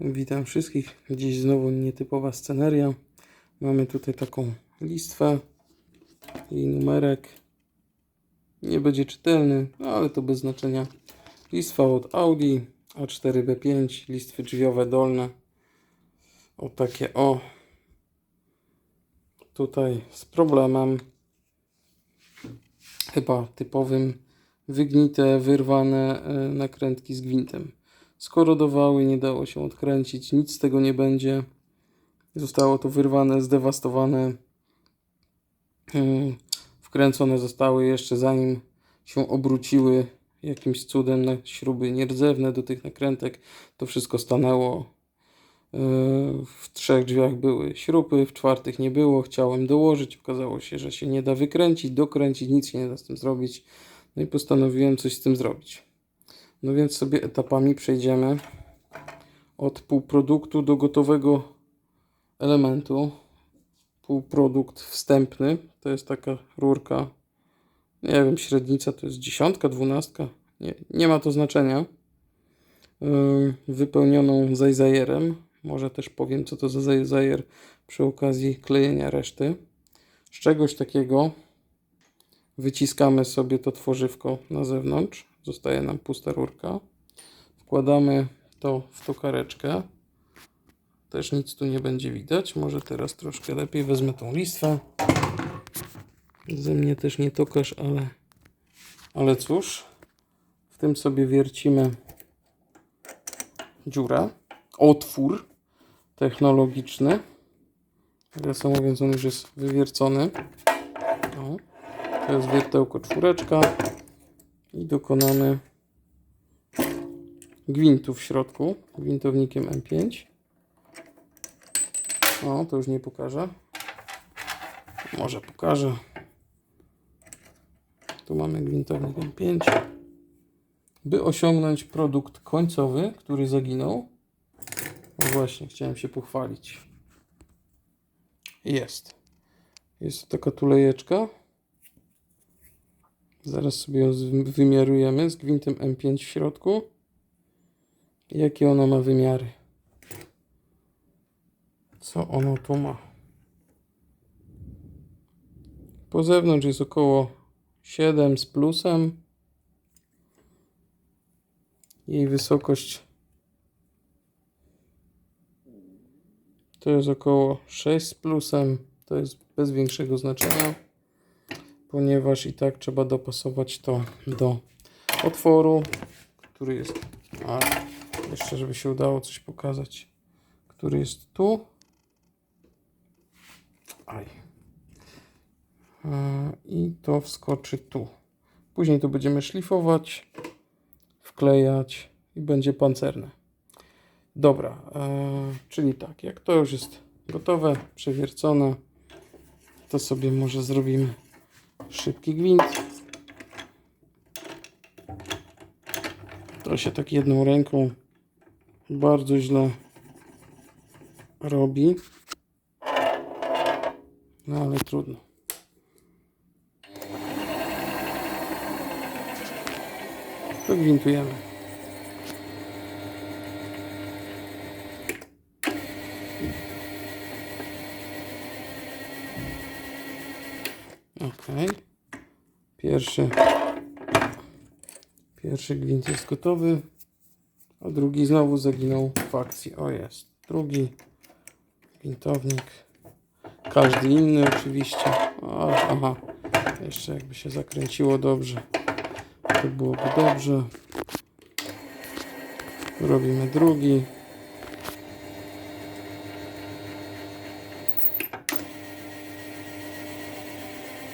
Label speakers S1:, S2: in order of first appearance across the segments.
S1: Witam wszystkich. Dziś znowu nietypowa sceneria. Mamy tutaj taką listwę i numerek. Nie będzie czytelny, no ale to bez znaczenia. Listwa od Audi A4B5, listwy drzwiowe dolne. O takie o. Tutaj z problemem chyba typowym wygnite, wyrwane e, nakrętki z gwintem. Skorodowały, nie dało się odkręcić, nic z tego nie będzie. Zostało to wyrwane, zdewastowane. Mm, Wkręcone zostały jeszcze zanim się obróciły jakimś cudem na śruby nierdzewne do tych nakrętek. To wszystko stanęło. Yy, W trzech drzwiach były śruby, w czwartych nie było. Chciałem dołożyć, okazało się, że się nie da wykręcić, dokręcić, nic się nie da z tym zrobić. No i postanowiłem coś z tym zrobić. No więc sobie etapami przejdziemy od półproduktu do gotowego elementu. Półprodukt wstępny to jest taka rurka. Nie wiem, średnica to jest dziesiątka, dwunastka. Nie, nie ma to znaczenia. Wypełnioną zajzajerem. Może też powiem, co to za zajzajer przy okazji klejenia reszty. Z czegoś takiego wyciskamy sobie to tworzywko na zewnątrz. Zostaje nam pusta rurka. Wkładamy to w tokareczkę. Też nic tu nie będzie widać. Może teraz troszkę lepiej wezmę tą listwę. Ze mnie też nie tokarz, ale, ale cóż. W tym sobie wiercimy dziurę. Otwór technologiczny. Nawiasem mówiąc, on już jest wywiercony. O. To jest wiertełko czwóreczka i dokonamy gwintu w środku gwintownikiem M5 o to już nie pokażę. Może pokażę. Tu mamy gwintownik M5 by osiągnąć produkt końcowy który zaginął no właśnie chciałem się pochwalić. Jest. Jest taka tulejeczka Zaraz sobie ją wymiarujemy z gwintem M5 w środku. Jakie ona ma wymiary? Co ono tu ma? Po zewnątrz jest około 7 z plusem. Jej wysokość to jest około 6 z plusem. To jest bez większego znaczenia ponieważ i tak trzeba dopasować to do otworu, który jest, a jeszcze żeby się udało coś pokazać, który jest tu. Aj. E, I to wskoczy tu. Później to będziemy szlifować, wklejać i będzie pancerne. Dobra, e, czyli tak, jak to już jest gotowe, przewiercone, to sobie może zrobimy szybki gwint. To się tak jedną ręką bardzo źle robi. No ale trudno. To gwintujemy. Ok. Pierwszy. Pierwszy gwint jest gotowy. A drugi znowu zaginął w akcji. O jest. Drugi gwintownik. Każdy inny oczywiście. O, aha. Jeszcze jakby się zakręciło dobrze. To byłoby dobrze. Robimy drugi.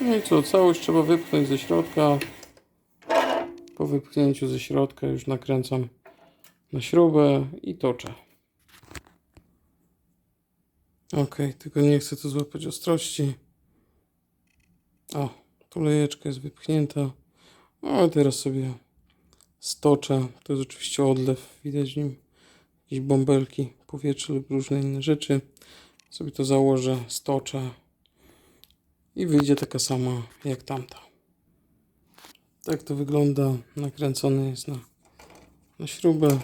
S1: No i co, całość trzeba wypchnąć ze środka. Po wypchnięciu ze środka już nakręcam na śrubę i toczę. Ok, tylko nie chcę tu złapać ostrości. O, tu lejeczka jest wypchnięta. No, teraz sobie stoczę. To jest oczywiście odlew. Widać w nim jakieś bąbelki, powietrze lub różne inne rzeczy. Sobie to założę, stoczę i wyjdzie taka sama jak tamta. Tak to wygląda. Nakręcony jest na, na śrubę.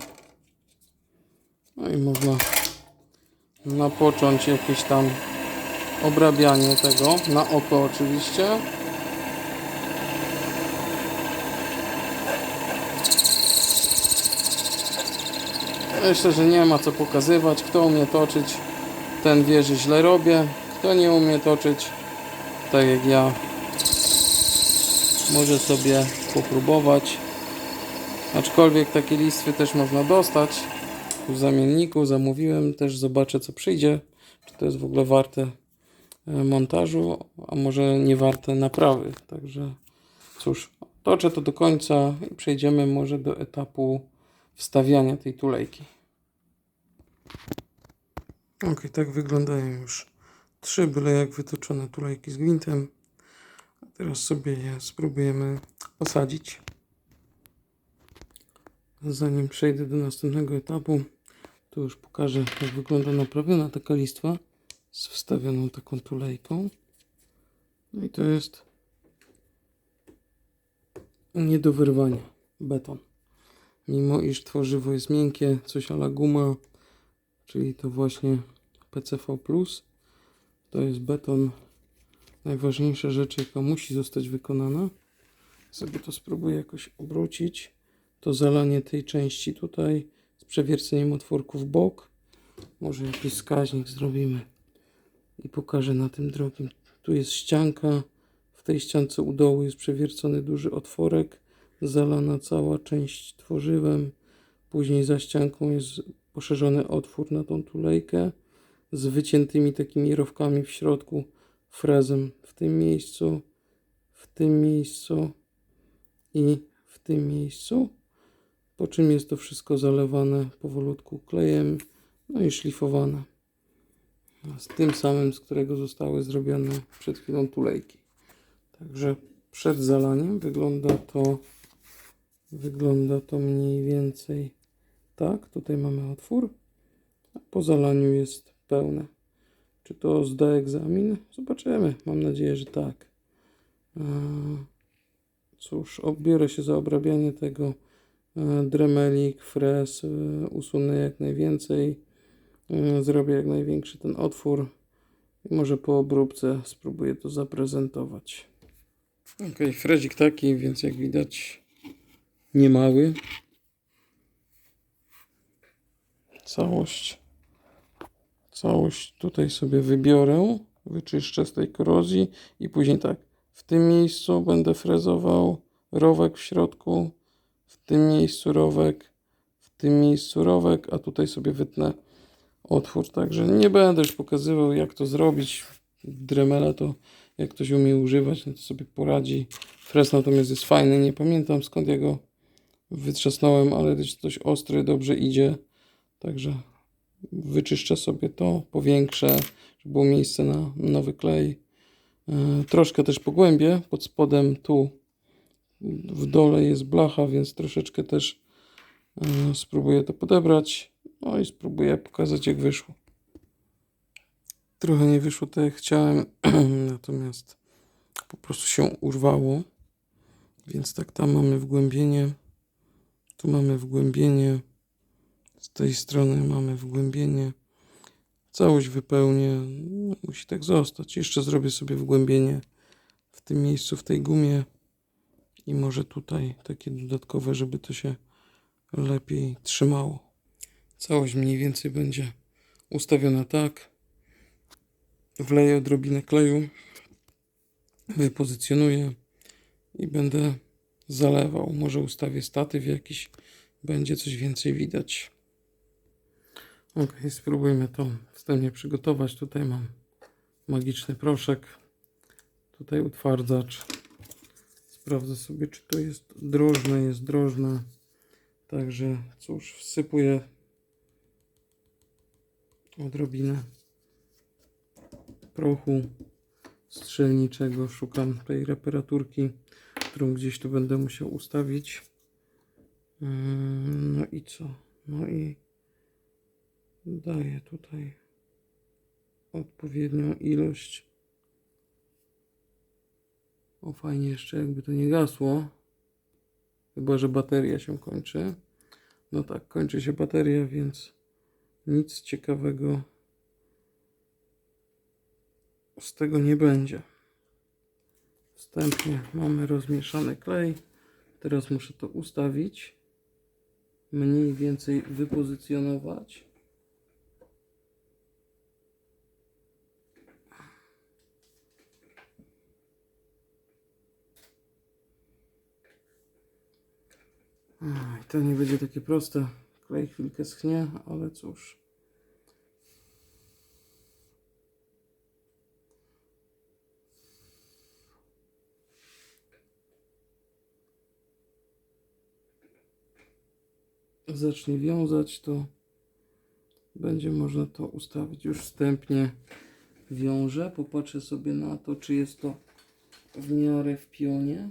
S1: No i można napocząć jakieś tam obrabianie tego, na oko oczywiście. Myślę, że nie ma co pokazywać. Kto umie toczyć, ten wie, że źle robię. Kto nie umie toczyć, tak jak ja, może sobie popróbować. Aczkolwiek takie listwy też można dostać w zamienniku. Zamówiłem też, zobaczę co przyjdzie. Czy to jest w ogóle warte e, montażu, a może nie warte naprawy. Także cóż, toczę to do końca i przejdziemy może do etapu wstawiania tej tulejki. Ok, tak wyglądają już trzy byle jak wytoczone tulejki z gwintem. A teraz sobie je spróbujemy posadzić. Zanim przejdę do następnego etapu, to już pokażę jak wygląda naprawiona taka listwa z wstawioną taką tulejką. No i to jest nie do wyrwania beton. Mimo iż tworzywo jest miękkie, coś ala guma, czyli to właśnie PCV+, to jest beton. Najważniejsza rzecz, jaka musi zostać wykonana. Sobie to spróbuję jakoś obrócić. To zalanie tej części tutaj z przewierceniem otworków w bok. Może jakiś wskaźnik zrobimy i pokażę na tym drugim. Tu jest ścianka. W tej ściance u dołu jest przewiercony duży otworek. Zalana cała część tworzywem. Później za ścianką jest poszerzony otwór na tą tulejkę z wyciętymi takimi rowkami w środku frezem w tym miejscu, w tym miejscu i w tym miejscu. Po czym jest to wszystko zalewane powolutku klejem, no i szlifowane. Z tym samym, z którego zostały zrobione przed chwilą tulejki. Także przed zalaniem wygląda to wygląda to mniej więcej tak. Tutaj mamy otwór, po zalaniu jest pełne. Czy to zda egzamin? Zobaczymy. Mam nadzieję, że tak. Eee, Cóż, obiorę się za obrabianie tego e, dremelik, frez, e, usunę jak najwięcej, e, zrobię jak największy ten otwór i może po obróbce spróbuję to zaprezentować. Ok, frezik taki, więc jak widać nie mały. Całość, całość tutaj sobie wybiorę, wyczyszczę z tej korozji i później tak, w tym miejscu będę frezował rowek w środku, w tym miejscu rowek, w tym miejscu rowek, a tutaj sobie wytnę otwór. Także nie będę już pokazywał jak to zrobić. Dremela to jak ktoś umie używać, no to sobie poradzi. Frez natomiast jest fajny, nie pamiętam skąd ja go wytrzasnąłem, ale dość ostry, dobrze idzie. Także wyczyszczę sobie to, powiększę, żeby było miejsce na nowy klej. E, Troszkę też pogłębię pod spodem tu w dole jest blacha, więc troszeczkę też e, spróbuję to podebrać. No i spróbuję pokazać jak wyszło. Trochę nie wyszło tak jak chciałem, natomiast po prostu się urwało. Więc tak tam mamy wgłębienie. Tu mamy wgłębienie. Z tej strony mamy wgłębienie. Całość wypełnię. No, musi tak zostać. Jeszcze zrobię sobie wgłębienie w tym miejscu, w tej gumie. I może tutaj takie dodatkowe, żeby to się lepiej trzymało. Całość mniej więcej będzie ustawiona tak. Wleję odrobinę kleju. Wypozycjonuję i będę zalewał. Może ustawię statyw jakiś, będzie coś więcej widać. Ok, spróbujmy to wstępnie przygotować. Tutaj mam magiczny proszek. Tutaj utwardzacz. Sprawdzę sobie, czy to jest drożne. Jest drożne. Także cóż, wsypuję odrobinę prochu strzelniczego. Szukam tej reparaturki, którą gdzieś tu będę musiał ustawić. Mm, No i co? No i daję tutaj odpowiednią ilość. O fajnie jeszcze jakby to nie gasło. Chyba, że bateria się kończy. No tak, kończy się bateria, więc nic ciekawego z tego nie będzie. Wstępnie mamy rozmieszany klej. Teraz muszę to ustawić. Mniej więcej wypozycjonować. To nie będzie takie proste. Klej chwilkę schnie, ale cóż. zacznie wiązać, to będzie można to ustawić. Już wstępnie wiążę. Popatrzę sobie na to, czy jest to w miarę w pionie.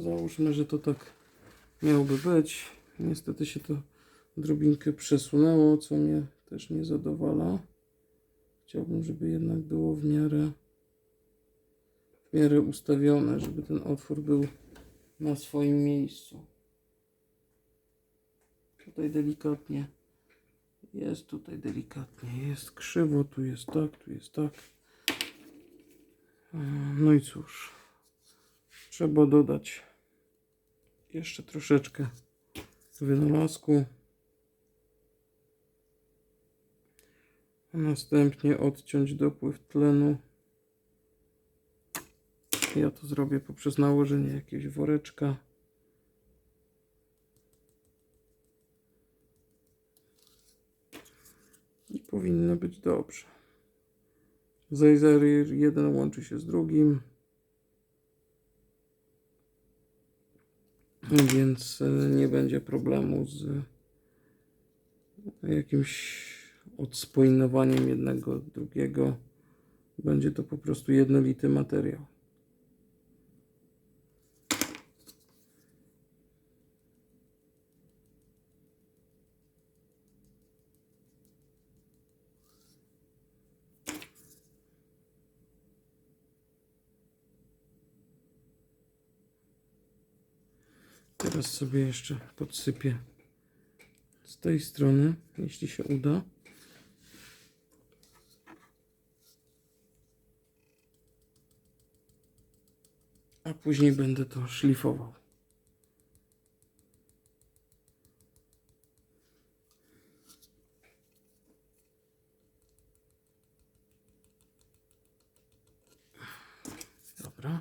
S1: Załóżmy, że to tak miałoby być. Niestety się to odrobinkę przesunęło, co mnie też nie zadowala. Chciałbym, żeby jednak było w miarę w miarę ustawione, żeby ten otwór był na swoim miejscu. Tutaj delikatnie jest, tutaj delikatnie jest krzywo, tu jest tak, tu jest tak. E, No i cóż, trzeba dodać jeszcze troszeczkę wynalazku. A następnie odciąć dopływ tlenu. Ja to zrobię poprzez nałożenie jakiegoś woreczka. I powinno być dobrze. Zajzer jeden łączy się z drugim. Więc e, nie będzie problemu z jakimś odspoinowaniem jednego drugiego. Będzie to po prostu jednolity materiał. Teraz sobie jeszcze podsypię z tej strony, jeśli się uda. A później będę to szlifował. Dobra.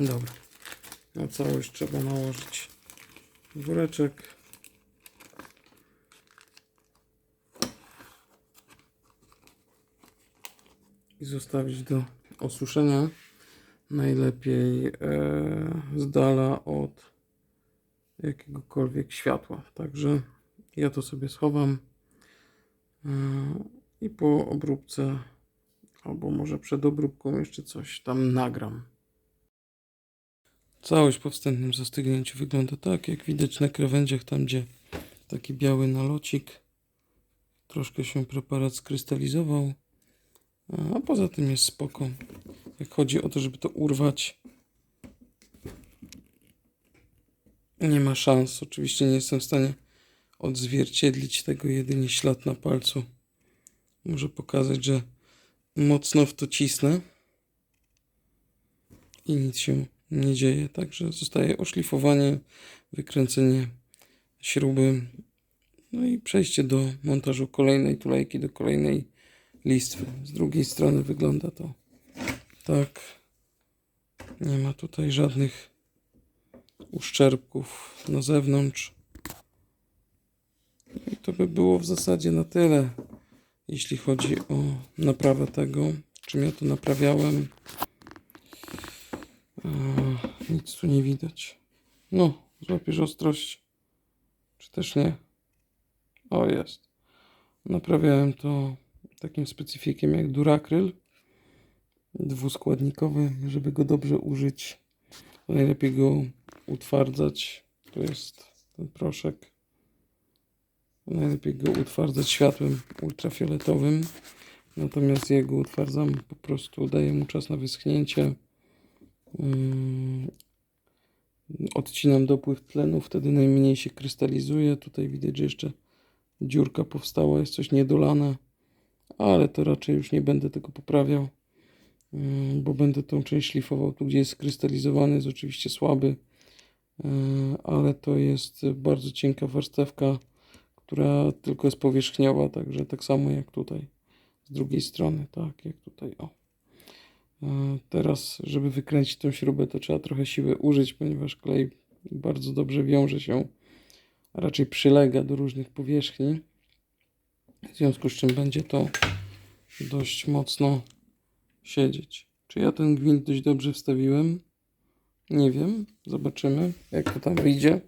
S1: Dobra. Na całość trzeba nałożyć woreczek. I zostawić do osuszenia. Najlepiej e, z dala od jakiegokolwiek światła. Także ja to sobie schowam e, i po obróbce, albo może przed obróbką jeszcze coś tam nagram. Całość po wstępnym zastygnięciu wygląda tak, jak widać na krawędziach, tam gdzie taki biały nalocik. Troszkę się preparat skrystalizował, a poza tym jest spoko. Jak chodzi o to, żeby to urwać, nie ma szans. Oczywiście nie jestem w stanie odzwierciedlić tego, jedynie ślad na palcu. Może pokazać, że mocno w to cisnę i nic się nie dzieje. Także zostaje oszlifowanie, wykręcenie śruby, no i przejście do montażu kolejnej tulejki, do kolejnej listwy. Z drugiej strony wygląda to tak. Nie ma tutaj żadnych uszczerbków na zewnątrz. I to by było w zasadzie na tyle, jeśli chodzi o naprawę tego. Czym ja to naprawiałem? Eee, nic tu nie widać. No, złapiesz ostrość. Czy też nie? O, jest. Naprawiałem to takim specyfikiem jak Duracryl. Dwuskładnikowy, żeby go dobrze użyć. Najlepiej go utwardzać. To jest ten proszek. Najlepiej go utwardzać światłem ultrafioletowym. Natomiast ja go utwardzam po prostu, daję mu czas na wyschnięcie. Mm, Odcinam dopływ tlenu, wtedy najmniej się krystalizuje. Tutaj widać, że jeszcze dziurka powstała, jest coś niedolane, ale to raczej już nie będę tego poprawiał, mm, bo będę tą część szlifował. Tu, gdzie jest skrystalizowany, jest oczywiście słaby, e, ale to jest bardzo cienka warstewka, która tylko jest powierzchniowa, także tak samo jak tutaj z drugiej strony, tak jak tutaj, o. Teraz, żeby wykręcić tą śrubę, to trzeba trochę siły użyć, ponieważ klej bardzo dobrze wiąże się, a raczej przylega do różnych powierzchni. W związku z czym będzie to dość mocno siedzieć. Czy ja ten gwint dość dobrze wstawiłem? Nie wiem, zobaczymy jak to tam wyjdzie.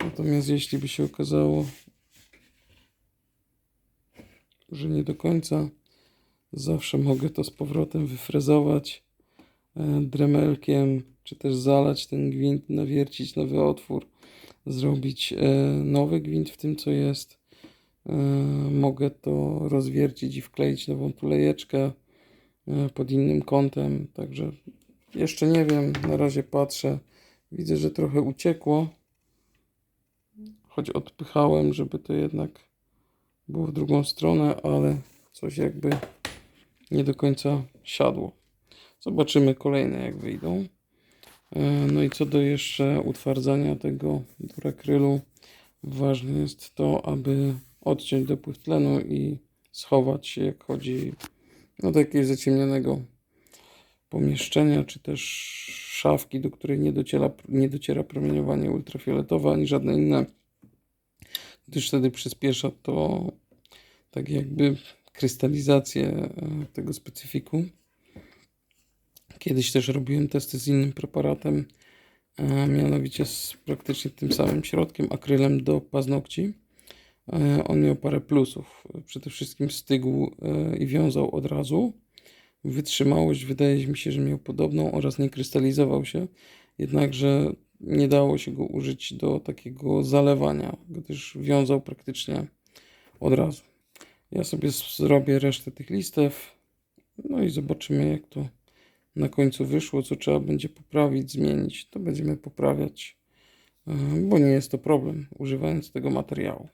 S1: Natomiast jeśli by się okazało, że nie do końca, zawsze mogę to z powrotem wyfrezować e, dremelkiem, czy też zalać ten gwint, nawiercić nowy otwór, zrobić e, nowy gwint w tym, co jest. E, Mogę to rozwiercić i wkleić nową tulejeczkę pod innym kątem, także jeszcze nie wiem, na razie patrzę. Widzę, że trochę uciekło, choć odpychałem, żeby to jednak było w drugą stronę, ale coś jakby nie do końca siadło. Zobaczymy kolejne jak wyjdą. E, No i co do jeszcze utwardzania tego durakrylu, ważne jest to, aby odciąć dopływ tlenu i schować się, jak chodzi no, do jakiegoś zaciemnionego pomieszczenia, czy też szafki, do której nie dociera, nie dociera promieniowanie ultrafioletowe ani żadne inne, gdyż wtedy przyspiesza to tak jakby krystalizację e, tego specyfiku. Kiedyś też robiłem testy z innym preparatem, e, mianowicie z praktycznie tym samym środkiem, akrylem do paznokci. E, On miał parę plusów. Przede wszystkim stygł i wiązał od razu. Wytrzymałość wydaje mi się, że miał podobną oraz nie krystalizował się. Jednakże nie dało się go użyć do takiego zalewania, gdyż wiązał praktycznie od razu. Ja sobie zrobię resztę tych listew. No i zobaczymy, jak to na końcu wyszło, co trzeba będzie poprawić, zmienić. To będziemy poprawiać, e, bo nie jest to problem używając tego materiału.